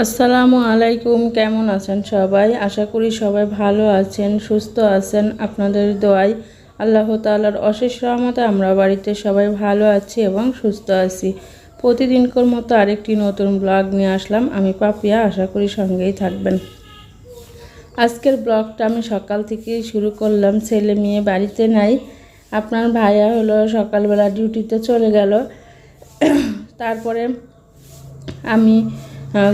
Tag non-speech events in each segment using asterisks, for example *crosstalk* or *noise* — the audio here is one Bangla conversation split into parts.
আসসালামু আলাইকুম, কেমন আছেন সবাই? আশা করি সবাই ভালো আছেন, সুস্থ আছেন। আপনাদের দোয়ায় আল্লাহ তাআলার অশেষ রহমতে আমরা বাড়িতে সবাই ভালো আছি এবং সুস্থ আছি। প্রতিদিনকার মতো আরেকটি নতুন ব্লগ নিয়ে আসলাম। আমি পাপিয়া, আশা করি সঙ্গেই থাকবেন। আজকের ব্লগটা আমি সকাল থেকেই শুরু করলাম। ছেলে মেয়ে বাড়িতে নাই। আপনার ভাইয়া হলো সকালবেলা ডিউটিতে চলে গেল। তারপরে আমি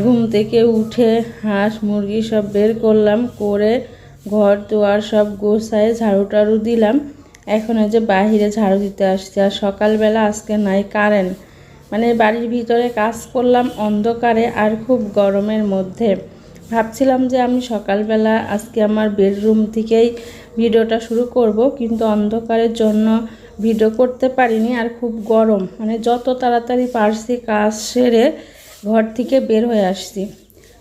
ঘুম থেকে উঠে হাঁস, মুরগি সব বের করলাম, করে ঘর দুয়ার সব গোছায় ঝাড়ু টাড়ু দিলাম। এখন যে বাহিরে ঝাড়ু দিতে আসছি, আর সকালবেলা আজকে নাই কারেন্ট মানে বাড়ির ভিতরে কাজ করলাম অন্ধকারে আর খুব গরমের মধ্যে। ভাবছিলাম যে আমি সকালবেলা আজকে আমার বেডরুম থেকেই ভিডিওটা শুরু করব, কিন্তু অন্ধকারের জন্য ভিডিও করতে পারিনি আর খুব গরম। মানে যত তাড়াতাড়ি পারছি কাজ সেরে ঘর থেকে বের হয়ে আসছি।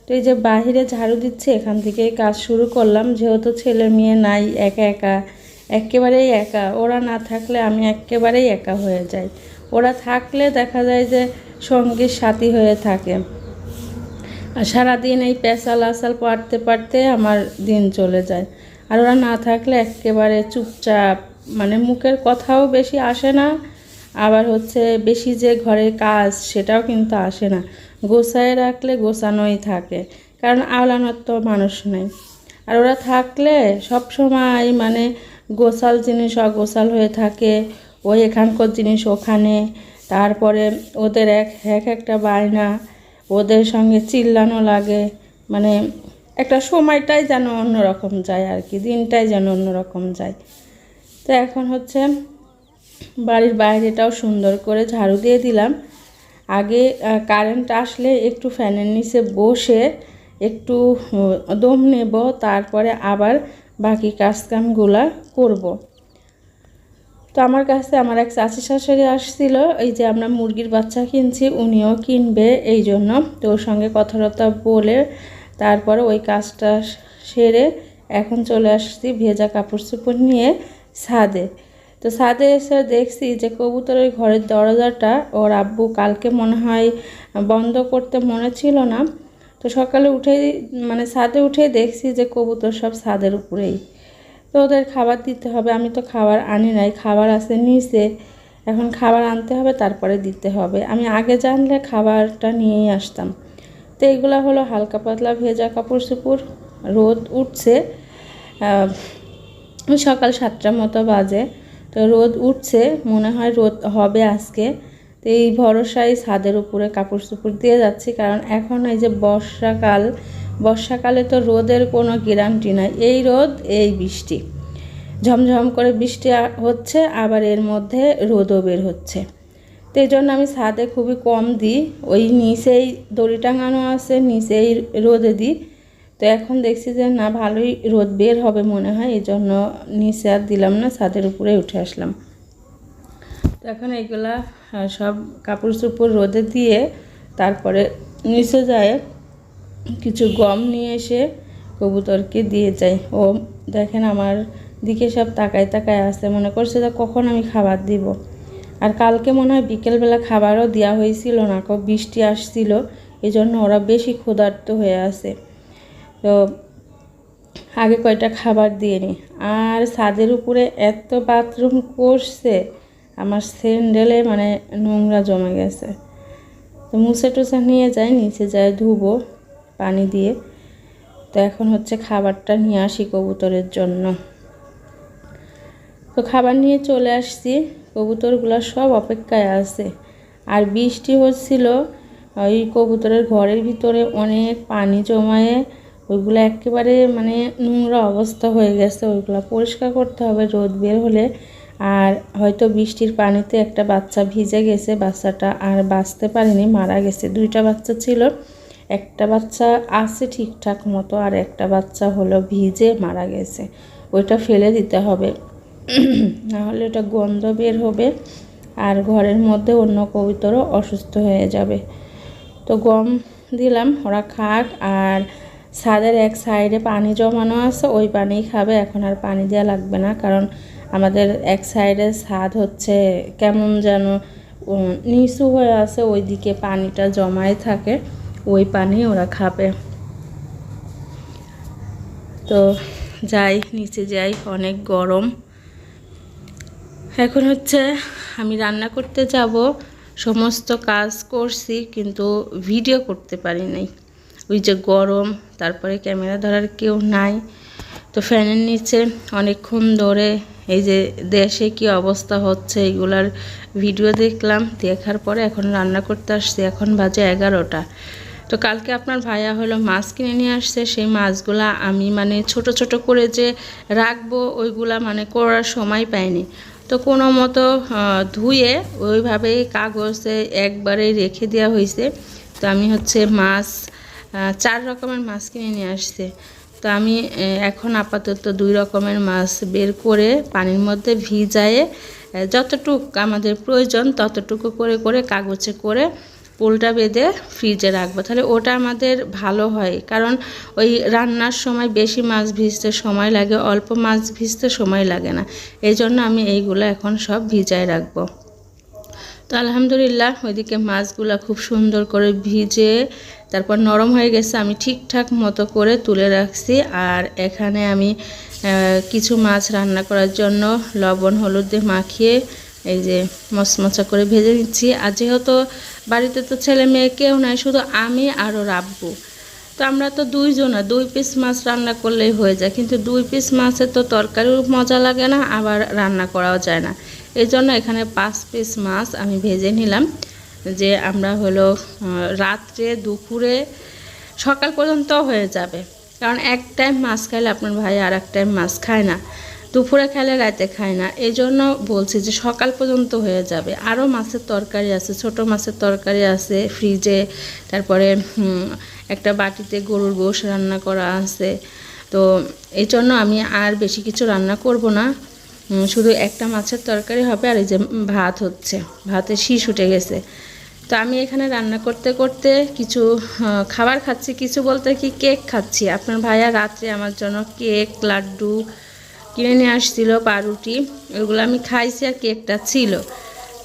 তো এই যে বাহিরে ঝাড়ু দিচ্ছে, এখান থেকেই কাজ শুরু করলাম। যেহেতু ছেলে মেয়ে নাই, একা একা, একেবারেই একা। ওরা না থাকলে আমি একেবারেই একা হয়ে যাই। ওরা থাকলে দেখা যায় যে সঙ্গীর সাথী হয়ে থাকে। আর সারাদিন এই পেঁচাল আসাল পারতে পারতে আমার দিন চলে যায়। আর ওরা না থাকলে একেবারে চুপচাপ মানে মুখের কথাও বেশি আসে না আবার হচ্ছে বেশি যে ঘরের কাজ সেটাও কিন্তু আসে না। গোছায় রাখলে গোছানোই থাকে, কারণ আওলানোর তো মানুষ নেই। আর ওরা থাকলে সব সময় মানে গোছাল জিনিস অগোছাল হয়ে থাকে, ওই এখানকার জিনিস ওখানে, তারপরে ওদের এক এক একটা বায়না, ওদের সঙ্গে চিল্লানো লাগে মানে একটা সময়টাই যেন অন্যরকম যায় আর কি, দিনটাই যেন অন্যরকম যায়। তো এখন হচ্ছে বাড়ির বাইরেটাও সুন্দর করে ঝাড়ু দিয়ে দিলাম। আগে কারেন্ট আসলে একটু ফ্যানের নিচে বসে একটু দম নেব, তারপরে আবার বাকি কাজকামগুলা করব। তো আমার কাছে, আমার এক চাচি শাশুড়ি আসছিল, এই যে আমরা মুরগির বাচ্চা কিনছি, উনিও কিনবে এই জন্য। তো ওর সঙ্গে কথাবার্তা বলে তারপরে ওই কাজটা সেরে এখন চলে আসছি ভেজা কাপড় চোপড় নিয়ে ছাদে। তো ছাদে এসে দেখছি যে কবুতরের ঘরের দরজাটা ওর আব্বু কালকে মনে হয় বন্ধ করতে মনে ছিল না। তো সকালে উঠেই মানে ছাদে উঠেই দেখছি যে কবুতর সব ছাদের উপরেই। তো ওদের খাবার দিতে হবে, আমি তো খাবার আনি নাই, খাবার আছে নিচে, এখন খাবার আনতে হবে, তারপরে দিতে হবে। আমি আগে জানলে খাবারটা নিয়েই আসতাম। তো এইগুলো হলো হালকা পাতলা ভেজা কাপড় চোপড়, রোদ উঠছে সকাল সাতটার মতো বাজে। তো রোদ উঠছে, মনে হয় রোদ হবে আজকে। তো এই ভরসায় ছাদের উপরে কাপড় চোপড় দিয়ে যাচ্ছি, কারণ এখন এই যে বর্ষাকাল, বর্ষাকালে তো রোদের কোনো গ্যারান্টি নাই। এই রোদ, এই বৃষ্টি। ঝমঝম করে বৃষ্টি হচ্ছে, আবার এর মধ্যে রোদও বের হচ্ছে। তো এই জন্য আমি ছাদে খুবই কম দিই। ওই নিচেই দড়ি টাঙানো আছে, নিচেই রোদে দিই। তো এখন দেখছি যে না, ভালোই রোদ বের হবে মনে হয় এই জন্য নিচে আর দিলাম না, ছাদের উপরে উঠে আসলাম। তো এখন এইগুলা সব কাপড় চোপড় রোদে দিয়ে তারপরে নিচে যায়। কিছু গম নিয়ে এসে কবুতরকে দিয়ে যাই। ও দেখেন আমার দিকে সব তাকায় তাকায় আসছে, মনে করছে যে কখন আমি খাবার দিব। আর কালকে মনে হয় বিকেলবেলা খাবারও দেওয়া হয়েছিল না বৃষ্টি আসছিল এই জন্য ওরা বেশি ক্ষুধার্ত হয়ে আছে। তো আগে কয়টা খাবার দিয়ে নি? আর ছাদের উপরে এত বাথরুম করছে, আমার স্যান্ডেলে মানে নোংরা জমে গেছে। তো মুছে টুছে নিয়ে যাই, নিচে যায় ধুবো পানি দিয়ে। তো এখন হচ্ছে খাবারটা নিয়ে আসি কবুতরের জন্য। তো খাবার নিয়ে চলে আসছি, কবুতরগুলো সব অপেক্ষায় আছে। আর বৃষ্টি হচ্ছিল, ওই কবুতরের ঘরের ভিতরে অনেক পানি জমায়ে ওইগুলো একেবারে মানে নোংরা অবস্থা হয়ে গেছে, ওইগুলো পরিষ্কার করতে হবে রোদ বের হলে। আর হয়তো বৃষ্টির পানিতে একটা বাচ্চা ভিজে গেছে, বাচ্চাটা আর বাঁচতে পারেনি, মারা গেছে। দুইটা বাচ্চা ছিল, একটা বাচ্চা আছে ঠিকঠাক মতো আর একটা বাচ্চা হলো ভিজে মারা গেছে। ওইটা ফেলে দিতে হবে। *clears throat* নাহলে ওটা গন্ধ বের হবে আর ঘরের মধ্যে অন্য কবিতরও অসুস্থ হয়ে যাবে। তো গম দিলাম, ওরা খাক। আর ছাদের এক সাইডে পানি জমানো আছে, ওই পানিই খাবে। এখন আর পানি দেওয়া লাগবে না, কারণ আমাদের এক সাইডে ছাদ হচ্ছে কেমন যেন নিচু হয়ে আছে, ওইদিকে পানিটা জমায় থাকে, ওই পানি ওরা খাবে। তো যাই, নিচে যাই, অনেক গরম। এখন হচ্ছে আমি রান্না করতে যাব, সমস্ত কাজ করছি, কিন্তু ভিডিও করতে পারি নাই। ওই যে গরম, তারপরে ক্যামেরা ধরার কেউ নাই। তো ফ্যানের নিচে অনেকক্ষণ ধরে এই যে দেশে কি অবস্থা হচ্ছে এইগুলার ভিডিও দেখলাম, দেখার পরে এখন রান্না করতে আসছি, এখন বাজে এগারোটা। তো কালকে আপনার ভাইয়া হলো মাছ কিনে নিয়ে আসছে, সেই মাছগুলা আমি মানে ছোট ছোট করে যে রাখব, ওইগুলা মানে করার সময় পাইনি। তো কোনো মতো ধুয়ে ওইভাবেই কাগজে একবারেই রেখে দেওয়া হয়েছে তো আমি হচ্ছে মাছ চার রকমের মাছ কিনে নিয়ে আসছে। তো আমি এখন আপাতত দুই রকমের মাছ বের করে পানির মধ্যে ভিজায়ে যতটুক আমাদের প্রয়োজন ততটুকু করে করে কাগজে করে পোলটা বেঁধে ফ্রিজে রাখব। তাহলে ওটা আমাদের ভালো হয়। কারণ ওই রান্নার সময় বেশি মাছ ভিজতে সময় লাগে, অল্প মাছ ভিজতে সময় লাগে না। এই জন্য আমি এইগুলো এখন সব ভিজায় রাখব। তো আলহামদুলিল্লাহ, ওইদিকে মাছগুলো খুব সুন্দর করে ভিজে তারপর নরম হয়ে গেছে, আমি ঠিকঠাক মতো করে তুলে রাখছি। আর এখানে আমি কিছু মাছ রান্না করার জন্য লবণ, হলুদ দিয়ে মাখিয়ে এই যে মচমচা করে ভেজে নিচ্ছি। আর যেহেতু বাড়িতে তো ছেলে মেয়ে কেউ নাই, শুধু আমি আরও রাব্বু তো আমরা তো দুইজনা, দুই পিস মাছ রান্না করলেই হয়ে যায়। কিন্তু দুই পিস মাছের তো তরকারিও মজা লাগে না, আবার রান্না করাও যায় না। জন্য এখানে পাঁচ পিস মাছ আমি ভেজে নিলাম, যে আমরা হলো রাত্রে, দুপুরে, সকাল পর্যন্ত হয়ে যাবে। কারণ এক টাইম মাছ খাইলে আপনার ভাই আর এক টাইম মাছ খায় না, দুপুরে খেলে রাতে খায় না। এই জন্য বলছি যে সকাল পর্যন্ত হয়ে যাবে। আরও মাছের তরকারি আছে, ছোট মাছের তরকারি আছে ফ্রিজে তারপরে একটা বাটিতে গরুর গোশ রান্না করা আছে। তো এই জন্য আমি আর বেশি কিছু রান্না করব না। শুধু একটা মাছের তরকারি হবে আর এই যে ভাত হচ্ছে। ভাতে শীষ উঠে গেছে। তো আমি এখানে রান্না করতে করতে কিছু খাবার খাচ্ছি, কিছু বলতে কি কেক খাচ্ছি। আপনার ভাইয়া রাত্রে আমার জন্য কেক, লাড্ডু কিনে নিয়ে আসছিল, পাউরুটি ওগুলো আমি খাইছি আর কেকটা ছিল।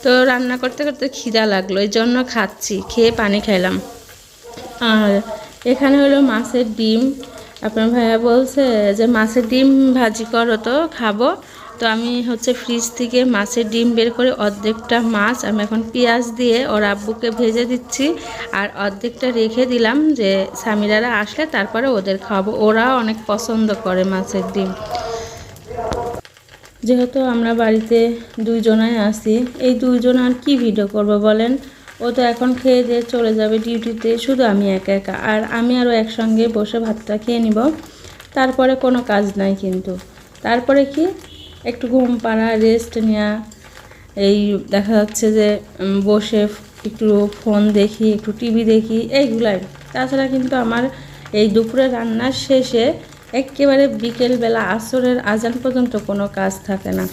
তো রান্না করতে করতে খিদা লাগল, এই জন্য খাচ্ছি, খেয়ে পানি খাইলাম। আর এখানে হলো মাছের ডিম। আপনার ভাইয়া বলছে যে, মাছের ডিম ভাজি করো তো, খাব। তো আমি হচ্ছে ফ্রিজ থেকে মাছের ডিম বের করে অর্ধেকটা মাছ, আমি এখন পেঁয়াজ দিয়ে ওর আব্বুকে ভেজে দিচ্ছি আর অর্ধেকটা রেখে দিলাম যে স্বামীরারা আসলে তারপরে ওদের খাব ওরা অনেক পছন্দ করে মাছের ডিম। যেহেতু আমরা বাড়িতে দুইজনাই আছি, এই দুইজন আর কি ভিডিও করব বলেন? ও তো এখন খেয়ে দিয়ে চলে যাবে ডিউটিতে শুধু আমি একা একা। আর আমি আরও একসঙ্গে বসে ভাতটা খেয়ে নিব। তারপরে কোনো কাজ নাই কিন্তু। তারপরে কি? একটু ঘুম পাড়া রেস্ট নেওয়া এই দেখা যাচ্ছে যে বসে একটু ফোন দেখি, একটু টিভি দেখি, এইগুলাই। তাছাড়া কিন্তু আমার এই দুপুরে রান্নার শেষে একেবারে বিকেলবেলা আসরের আজান পর্যন্ত কোনো কাজ থাকে না।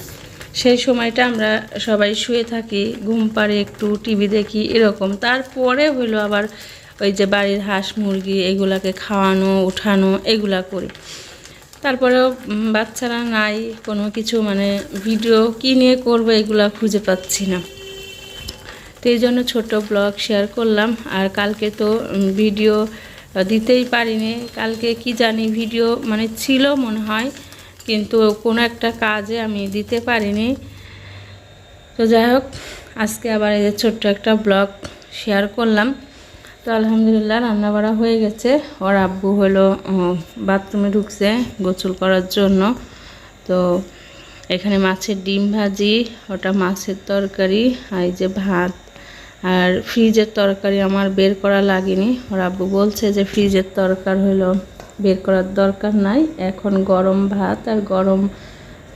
সেই সময়টা আমরা সবাই শুয়ে থাকি, ঘুম পাড়ে একটু টিভি দেখি, এরকম। তারপরে হইল আবার ওই যে বাড়ির হাঁস মুরগি, এগুলাকে খাওয়ানো, উঠানো, এগুলা করি। তারপরেও বাচ্চারা নাই, কোনো কিছু মানে ভিডিও কী নিয়ে করব এগুলা খুঁজে পাচ্ছি না। তো এই জন্য ছোটো ব্লগ শেয়ার করলাম। আর কালকে তো ভিডিও দিতেই পারিনি। কালকে কি জানি ভিডিও মানে ছিল মনে হয়, কিন্তু কোনো একটা কাজে আমি দিতে পারিনি। তো যাই হোক, আজকে আবার এই ছোট্ট একটা ব্লগ শেয়ার করলাম। তো আলহামদুলিল্লাহ রান্না বাড়া হয়ে গেছে। ওর আব্বু হলো বাথরুমে ঢুকছে গোসল করার জন্য। তো এখানে মাছের ডিম ভাজি, ওটা মাছের তরকারি, আর যে ভাত। আর ফ্রিজের তরকারি আমার বের করা লাগেনি। ওর আব্বু বলছে যে ফ্রিজের তরকার হলো, বের করার দরকার নাই। এখন গরম ভাত আর গরম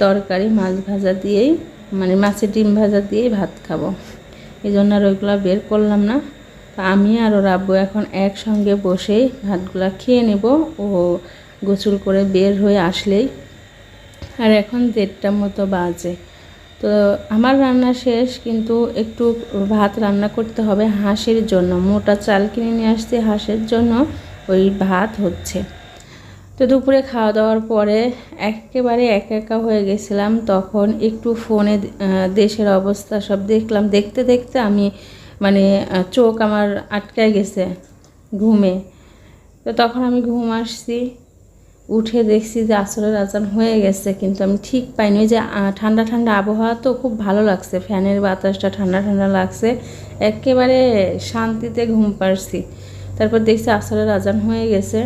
তরকারি, মাছ ভাজা দিয়েই মানে মাছের ডিম ভাজা দিয়েই ভাত খাব। এই জন্য আর ওইগুলো বের করলাম না। আমি আর ওর আব্বু এখন একসঙ্গে বসেই ভাতগুলা খেয়ে নেব। ও গোসল করে বের হয়ে আসলেই। আর এখন দেড়টা মতো বাজে। তো আমার রান্না শেষ, কিন্তু একটু ভাত রান্না করতে হবে হাঁসের জন্য। মোটা চাল কিনে নিয়ে আসতে হাঁসের জন্য, ওই ভাত হচ্ছে। তো দুপুরে খাওয়া দাওয়ার পরে একেবারে একা একা হয়ে গেছিলাম। তখন একটু ফোনে দেশের অবস্থা সব দেখলাম। দেখতে দেখতে আমি মানে চোখ আমার আটকায় গেছে ঘুমে। তো তখন আমি ঘুম আসছি, উঠে দেখছি যে আসরের আজান হয়ে গেছে, কিন্তু আমি ঠিক পাইনি। যে ঠান্ডা ঠান্ডা আবহাওয়া তো খুব ভালো লাগছে, ফ্যানের বাতাসটা ঠান্ডা ঠান্ডা লাগছে, একেবারে শান্তিতে ঘুম পারছি। তারপর দেখছি আসরের আজান হয়ে গেছে,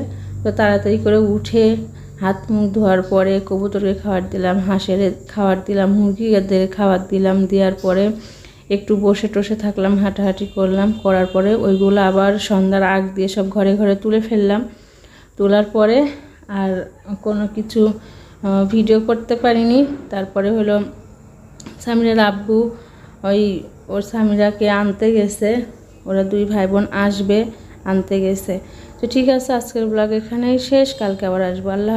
তো তাড়াতাড়ি করে উঠে হাত মুখ ধোয়ার পরে কবুতরকে খাবার দিলাম, হাঁসের খাবার দিলাম, মুরগিদের খাবার দিলাম, দেওয়ার পরে একটু বসে টসে থাকলাম, হাঁটাহাঁটি করলাম, করার পরে ওইগুলো আবার সন্ধ্যার আগ দিয়ে সব ঘরে ঘরে তুলে ফেললাম। তোলার পরে আর কোনো কিছু ভিডিও করতে পারিনি। তারপরে হলো সামিরার আব্বু, ওই ওর স্বামীরাকে আনতে গেছে। ওরা দুই ভাই বোন আসবে, আনতে গেছে। তো ঠিক আছে, আজকের ব্লগ এখানেই শেষ। কালকে আবার আসব। আল্লাহ